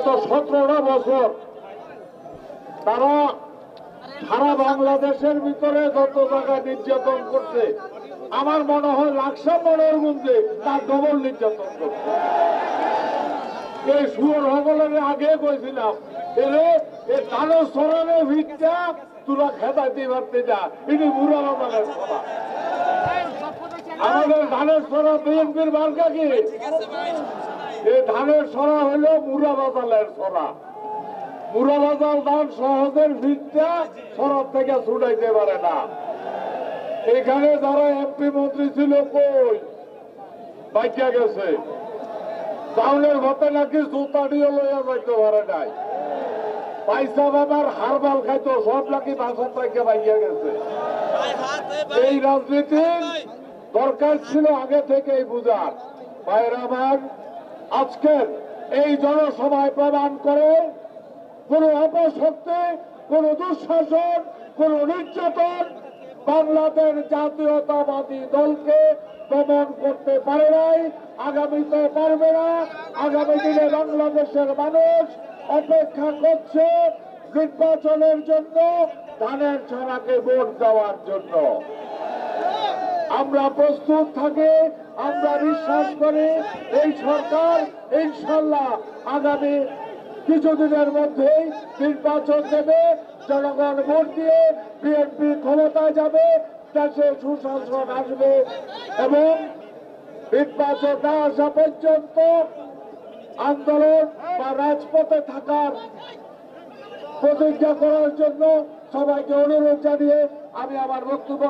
গত সতেরোটা বছর তারা সারা বাংলাদেশের ভিতরে যত জায়গায় নির্যাতন করছে, আমার মনে হয় লাকসা মনের মধ্যে তার ডবল নির্যাতন করছে। এই সুর হগলের আগে কইছিলাম, এরে, এ ধানো সরানে ভিড়টা তুলা খেতাইতে পারতে যা এটি বুড়া বাবানের সরা আমাদের ধানের সরা বিএনপির মার্কা কি? ধানের সরা হলো মুরা বাজালের সরা মুরা বাজাল ধান সহজের ভিড়টা সরার থেকে ছুটাইতে পারে না। এখানে যারা এমপি মন্ত্রী ছিল কই? বাইকা গেছে। চাউলের ঘটে নাকি জুতাটিও লইয়া যাইতে পারে নাই। পয়সা বাবার হারবাল খাইতো, সব নাকি বাসন থেকে বাইয়া গেছে। এই রাজনীতির দরকার ছিল আগে থেকেই বুঝার। আমার আজকের এই জনসভায় প্রমাণ করে কোন অপশক্তি, কোন দুঃশাসন, কোন নির্যাতন বাংলাদেশ জাতীয়তাবাদী দলকে দমন করতে পারে নাই আগামীতে পারবে না। আগামী দিনে বাংলাদেশের মানুষ অপেক্ষা করছে নির্বাচনের জন্য, ধানের ছড়াকে ভোট দেওয়ার জন্য। আমরা প্রস্তুত থাকে, আমরা বিশ্বাস করি এই সরকার ইনশাল্লাহ আগামী কিছুদিনের মধ্যেই নির্বাচন দেবে, জনগণ ভোট দিয়ে বিএনপি ক্ষমতায় যাবে, দেশে সুশাসন আসবে এবং নির্বাচন না আসা পর্যন্ত আন্দোলন বা রাজপথে থাকার প্রতিজ্ঞা করার জন্য সবাইকে অনুরোধ জানিয়ে আমি আমার বক্তব্য